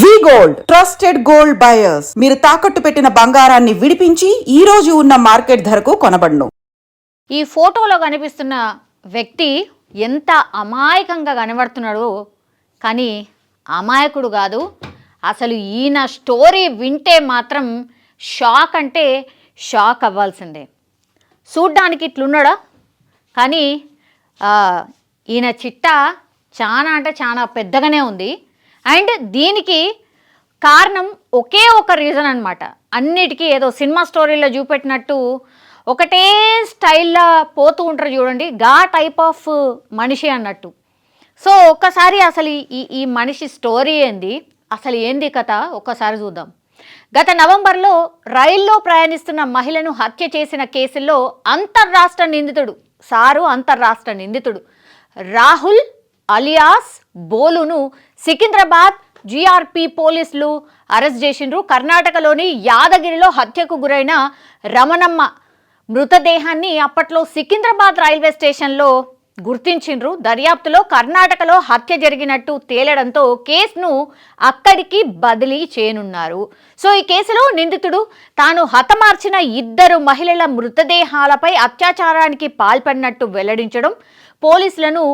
We gold trusted gold buyers. మీరు తాకట్టు పెట్టిన బంగారాన్ని విడిపించి ఈ రోజు ఉన్న మార్కెట్ ధరకు కొనబడును. ఈ ఫోటోలో కనిపిస్తున్న వ్యక్తి ఎంత అమాయకంగా కనబడుతున్నాడో కానీ అమాయకుడు కాదు. అసలు ఈయన స్టోరీ వింటే మాత్రం షాక్ అంటే షాక్ అవ్వాల్సిందే. చూడ్డానికి ఇట్లున్నాడా? కానీ ఈయన చిట్టా చాలా అంటే చాలా పెద్దగానే ఉంది. అండ్ దీనికి కారణం ఒకే ఒక రీజన్ అనమాట అన్నిటికీ ఏదో సినిమా స్టోరీలో చూపెట్టినట్టు ఒకటే స్టైల్లో పోతూ ఉంటారు చూడండి. గా టైప్ ఆఫ్ మనిషి అన్నట్టు. సో ఒక్కసారి అసలు ఈ ఈ మనిషి స్టోరీ ఏంది? అసలు ఏంది కథ? ఒక్కసారి చూద్దాం. గత నవంబర్లో రైల్లో ప్రయాణిస్తున్న మహిళను హత్య చేసిన కేసుల్లో అంతర్రాష్ట్ర నిందితుడు సారు అంతర్రాష్ట్ర నిందితుడు రాహుల్ అలియాస్ బోలును సికింద్రాబాద్ జీఆర్పీ పోలీసులు అరెస్ట్ చేసిండ్రు. కర్ణాటకలోని యాదగిరిలో హత్యకు గురైన రమణమ్మ మృతదేహాన్ని అప్పట్లో సికింద్రాబాద్ రైల్వే స్టేషన్లో గుర్తించిండ్రు. దర్యాప్తులో కర్ణాటకలో హత్య జరిగినట్టు తేలడంతో కేసును అక్కడికి బదిలీ చేయనున్నారు. సో ఈ కేసులో నిందితుడు తాను హతమార్చిన ఇద్దరు మహిళల మృతదేహాలపై అత్యాచారానికి పాల్పడినట్టు వెల్లడించడం పోలీసులను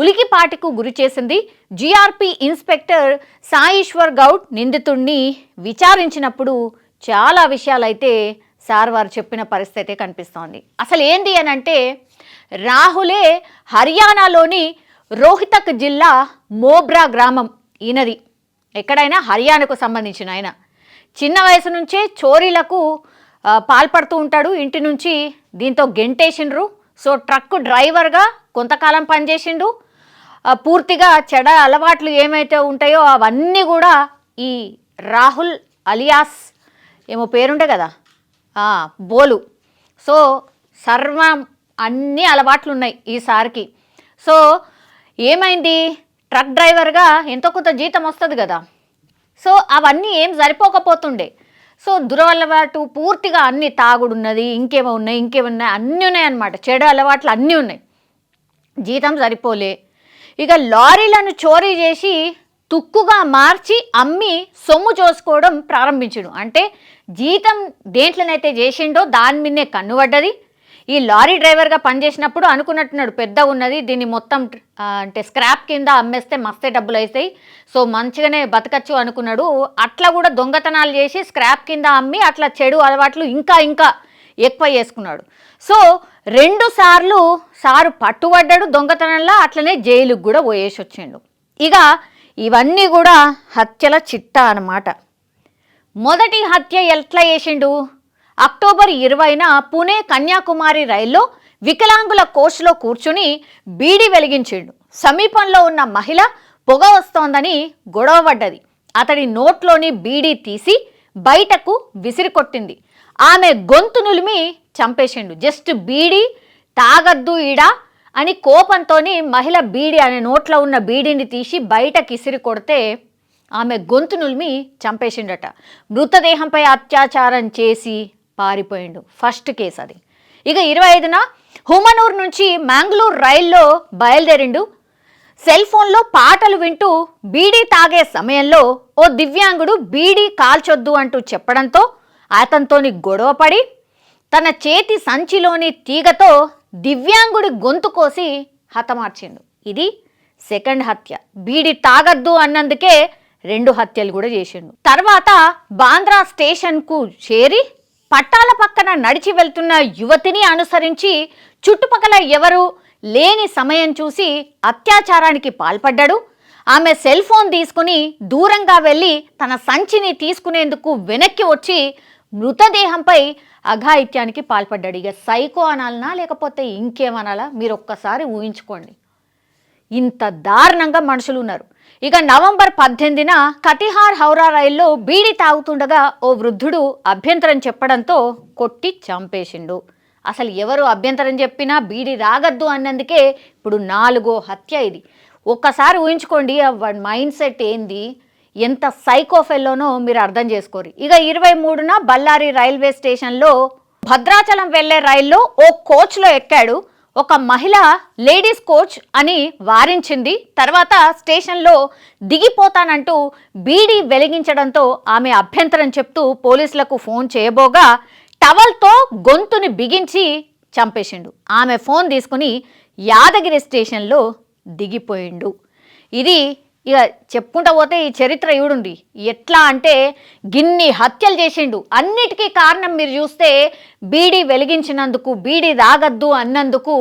ఉలికిపాటికు గురి చేసింది జీఆర్పీ ఇన్స్పెక్టర్ సాయిశ్వర్ గౌడ్ నిందితుడిని విచారించినప్పుడు చాలా విషయాలైతే సార్ వారు చెప్పిన పరిస్థితి కనిపిస్తోంది. అసలు ఏంది అని అంటే రాహులే హర్యానాలోని రోహితక్ జిల్లా మోబ్రా గ్రామం ఈయనది. ఎక్కడైనా హర్యానాకు సంబంధించిన ఆయన. చిన్న వయసు నుంచే చోరీలకు పాల్పడుతూ ఉంటాడు. ఇంటి నుంచి దీంతో గెంటేసిండ్రు. సో ట్రక్ డ్రైవర్గా కొంతకాలం పనిచేసిండు. పూర్తిగా చెడ అలవాట్లు ఏమైతే ఉంటాయో అవన్నీ కూడా ఈ రాహుల్ అలియాస్ ఏమో పేరుండే కదా? బోలు. సో సర్వం అన్ని అలవాట్లు ఉన్నాయి ఈసారికి సో ఏమైంది? ట్రక్ డ్రైవర్గా ఎంతో కొంత జీతం వస్తుంది కదా. సో అవన్నీ ఏం సరిపోకపోతుండే. సో దురలవాటు పూర్తిగా అన్ని తాగుడున్నది ఇంకేమో ఉన్నాయి ఇంకేమో ఉన్నాయి అన్నీ ఉన్నాయన్నమాట. చెడు అలవాట్లు అన్నీ ఉన్నాయి. జీతం సరిపోలే. ఇక లారీలను చోరీ చేసి తుక్కుగా మార్చి అమ్మి సొమ్ము చూసుకోవడం ప్రారంభించుడు. అంటే జీతం దేంట్లోనైతే చేసిండో దాని మీదనే కన్నుపడ్డది. ఈ లారీ డ్రైవర్గా పనిచేసినప్పుడు అనుకున్నట్టున్నాడు పెద్ద ఉన్నది దీన్ని మొత్తం అంటే స్క్రాప్ కింద అమ్మేస్తే మస్తే డబ్బులు అవుతాయి సో మంచిగానే బతకచ్చు అనుకున్నాడు. అట్లా కూడా దొంగతనాలు చేసి స్క్రాప్ కింద అమ్మి అట్లా చెడు అలవాట్లు ఇంకా ఇంకా ఎక్కువ చేసుకున్నాడు. సో రెండు సార్లు సారు పట్టుబడ్డాడు దొంగతనంలో అట్లనే జైలుకు కూడా పోయేసి వచ్చిండు. ఇక ఇవన్నీ కూడా హత్యల చిట్టా అన్నమాట. మొదటి హత్య ఎట్లా చేసిండు? అక్టోబర్ ఇరవైన పుణే కన్యాకుమారి రైల్లో వికలాంగుల కోచ్లో కూర్చుని బీడి వెలిగించిండు. సమీపంలో ఉన్న మహిళ పొగ వస్తోందని గొడవపడ్డది అతడి నోట్లోని బీడీ తీసి బయటకు విసిరికొట్టింది ఆమె గొంతు నులిమి చంపేసిండు. జస్ట్ బీడీ తాగద్దు ఈడ అని కోపంతోని మహిళ బీడి అనే నోట్లో ఉన్న బీడీని తీసి బయటకి ఇసిరి కొడితే ఆమె గొంతు నులిమి చంపేసిండట. మృతదేహంపై అత్యాచారం చేసి పారిపోయిండు. ఫస్ట్ కేసు అది. ఇక ఇరవై ఐదున హుమనూర్ నుంచి మ్యాంగ్లూర్ రైల్లో బయలుదేరిండు. సెల్ ఫోన్లో పాటలు వింటూ బీడీ తాగే సమయంలో ఓ దివ్యాంగుడు బీడీ కాల్చొద్దు అంటూ చెప్పడంతో అతనితోని గొడవపడి తన చేతి సంచిలోని తీగతో దివ్యాంగుడి గొంతు కోసి హతమార్చిండు. ఇది సెకండ్ హత్య. బీడి తాగద్దు అన్నందుకే రెండు హత్యలు కూడా చేసిండు. తర్వాత బాంద్రా స్టేషన్కు చేరి పట్టాల పక్కన నడిచి వెళ్తున్న యువతిని అనుసరించి చుట్టుపక్కల ఎవరు లేని సమయం చూసి అత్యాచారానికి పాల్పడ్డాడు. ఆమె సెల్ ఫోన్ తీసుకుని దూరంగా వెళ్ళి తన సంచిని తీసుకునేందుకు వెనక్కి వచ్చి మృతదేహంపై అఘాయిత్యానికి పాల్పడ్డాడు. ఇక సైకో అనాలనా లేకపోతే ఇంకేమనాలా? మీరు ఒక్కసారి ఊహించుకోండి. ఇంత దారుణంగా మనుషులు ఉన్నారు ఇక నవంబర్ పద్దెనిమిదిన కతిహార్ హౌరా రైల్లో బీడి తాగుతుండగా ఓ వృద్ధుడు అభ్యంతరం చెప్పడంతో కొట్టి చంపేసిండు. అసలు ఎవరు అభ్యంతరం చెప్పినా బీడి రాగద్దు అన్నందుకే ఇప్పుడు నాలుగో హత్య ఇది. ఒక్కసారి ఊహించుకోండి వాడి మైండ్ సెట్ ఏంది? ఎంత సైకోఫెల్లోనో మీరు అర్థం చేసుకోరు. ఇక ఇరవై మూడున బళ్ళారి రైల్వే స్టేషన్లో భద్రాచలం వెళ్ళే రైల్లో ఓ కోచ్లో ఎక్కాడు. ఒక మహిళ లేడీస్ కోచ్ అని వారించింది. తర్వాత స్టేషన్లో దిగిపోతానంటూ బీడీ వెలిగించడంతో ఆమె అభ్యంతరం చెప్తూ పోలీసులకు ఫోన్ చేయబోగా టవల్తో గొంతుని బిగించి చంపేసిండు. ఆమె ఫోన్ తీసుకుని యాదగిరి స్టేషన్లో దిగిపోయిండు. ఇది ఇక చెప్పుకుంటా పోతే ఈ చరిత్ర ఇవిడుంది ఎట్లా అంటే గిన్ని హత్యలు చేసిండు. అన్నిటికీ కారణం మీరు చూస్తే బీడీ వెలిగించినందుకు బీడీ తాగద్దు అన్నందుకు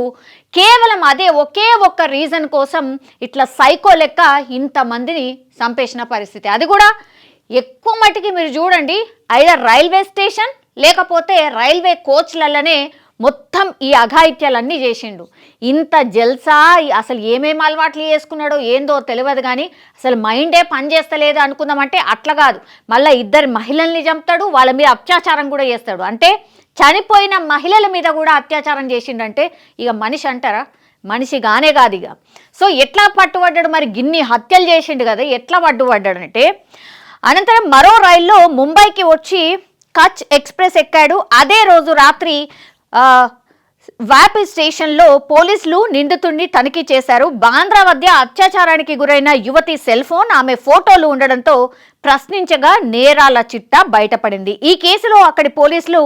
కేవలం అదే ఒకే ఒక్క రీజన్ కోసం ఇట్లా సైకో లెక్క ఇంతమందిని చంపేసిన పరిస్థితి. అది కూడా ఎక్కువ మటుకి మీరు చూడండి. ఐదర్ రైల్వే స్టేషన్ లేకపోతే రైల్వే కోచ్లలోనే మొత్తం ఈ అఘాయిత్యాలన్నీ చేసిండు. ఇంత జల్సా అసలు ఏమేమి అలవాట్లు చేసుకున్నాడో ఏందో తెలియదు కానీ అసలు మైండే పనిచేస్తలేదు అనుకుందామంటే అట్లా కాదు. మళ్ళీ ఇద్దరు మహిళల్ని చంపుతాడు వాళ్ళ మీద అత్యాచారం కూడా చేస్తాడు. అంటే చనిపోయిన మహిళల మీద కూడా అత్యాచారం చేసిండంటే ఇక మనిషి అంటారా? మనిషి గానే కాదు ఇక. సో ఎట్లా పట్టుబడ్డాడు మరి? గిన్ని హత్యలు చేసిండు కదా ఎట్లా పట్టుబడ్డాడు అంటే అనంతరం మరో రైల్లో ముంబైకి వచ్చి కచ్ ఎక్స్ప్రెస్ ఎక్కాడు. అదే రోజు రాత్రి వాపి స్టేషన్లో పోలీసులు నిందితుడిని తనిఖీ చేశారు. బాంద్రా వద్ద అత్యాచారానికి గురైన యువతి సెల్ ఫోన్ ఆమె ఫోటోలు ఉండడంతో ప్రశ్నించగా నేరాల చిట్టా బయటపడింది. ఈ కేసులో అక్కడి పోలీసులు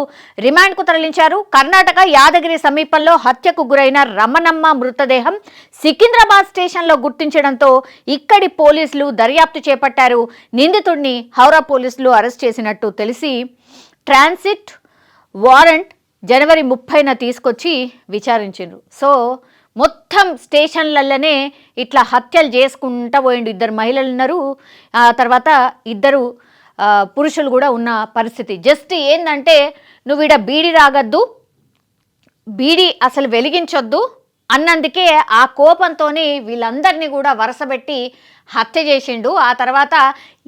రిమాండ్కు తరలించారు. కర్ణాటక యాదగిరి సమీపంలో హత్యకు గురైన రమణమ్మ మృతదేహం సికింద్రాబాద్ స్టేషన్లో గుర్తించడంతో ఇక్కడి పోలీసులు దర్యాప్తు చేపట్టారు. నిందితుడిని హౌరా పోలీసులు అరెస్ట్ చేసినట్టు తెలిసి ట్రాన్సిట్ వారెంట్ జనవరి ముప్పైన తీసుకొచ్చి విచారించిండ్రు. సో మొత్తం స్టేషన్లలోనే ఇట్లా హత్యలు చేసుకుంటా పోయిండు ఇద్దరు మహిళలు ఉన్నారు ఆ తర్వాత ఇద్దరు పురుషులు కూడా ఉన్న పరిస్థితి. జస్ట్ ఏంటంటే నువ్వు ఈడ బీడి రాగద్దు బీడి అసలు వెలిగించొద్దు అన్నందుకే ఆ కోపంతోని వీళ్ళందరినీ కూడా వరసబెట్టి హత్య చేసిండు. ఆ తర్వాత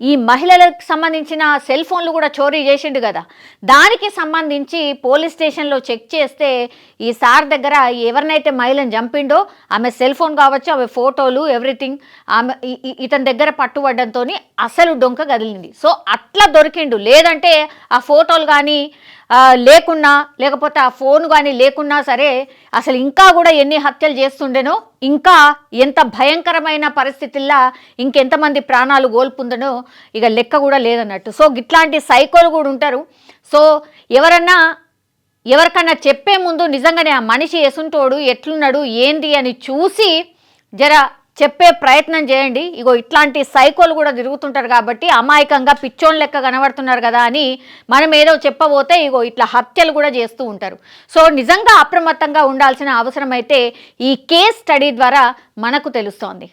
ఈ మహిళలకు సంబంధించిన సెల్ ఫోన్లు కూడా చోరీ చేసిండు కదా. దానికి సంబంధించి పోలీస్ స్టేషన్లో చెక్ చేస్తే ఈ సార్ దగ్గర ఎవరినైతే మహిళను చంపిండో ఆమె సెల్ ఫోన్ కావచ్చు ఆమె ఫోటోలు ఎవ్రీథింగ్ ఆమె ఇతని దగ్గర పట్టుబడ్డంతో అసలు డొంక కదిలింది. సో అట్లా దొరికిండు. లేదంటే ఆ ఫోటోలు కానీ లేకున్నా లేకపోతే ఆ ఫోన్ కానీ లేకున్నా సరే అసలు ఇంకా కూడా ఎన్ని హత్యలు చేస్తుండేనో ఇంకా ఎంత భయంకరమైన పరిస్థితుల్లో ఇంకెంతమంది ప్రాణాలు కోల్పుందనో ఇక లెక్క కూడా లేదన్నట్టు. సో ఇట్లాంటి సైకోలు కూడా ఉంటారు. సో ఎవరన్నా ఎవరికన్నా చెప్పే ముందు నిజంగానే ఆ మనిషి ఎసుంటోడు ఎట్లున్నాడు ఏంది అని చూసి జర చెప్పే ప్రయత్నం చేయండి. ఇగో ఇట్లాంటి సైకోలు కూడా తిరుగుతుంటారు కాబట్టి అమాయకంగా పిచ్చోన్ లెక్క కనబడుతున్నారు కదా అని మనం ఏదో చెప్పబోతే ఇగో ఇట్లా హత్యలు కూడా చేస్తూ ఉంటారు. సో నిజంగా అప్రమత్తంగా ఉండాల్సిన అవసరం అయితే ఈ కేస్ స్టడీ ద్వారా మనకు తెలుస్తోంది.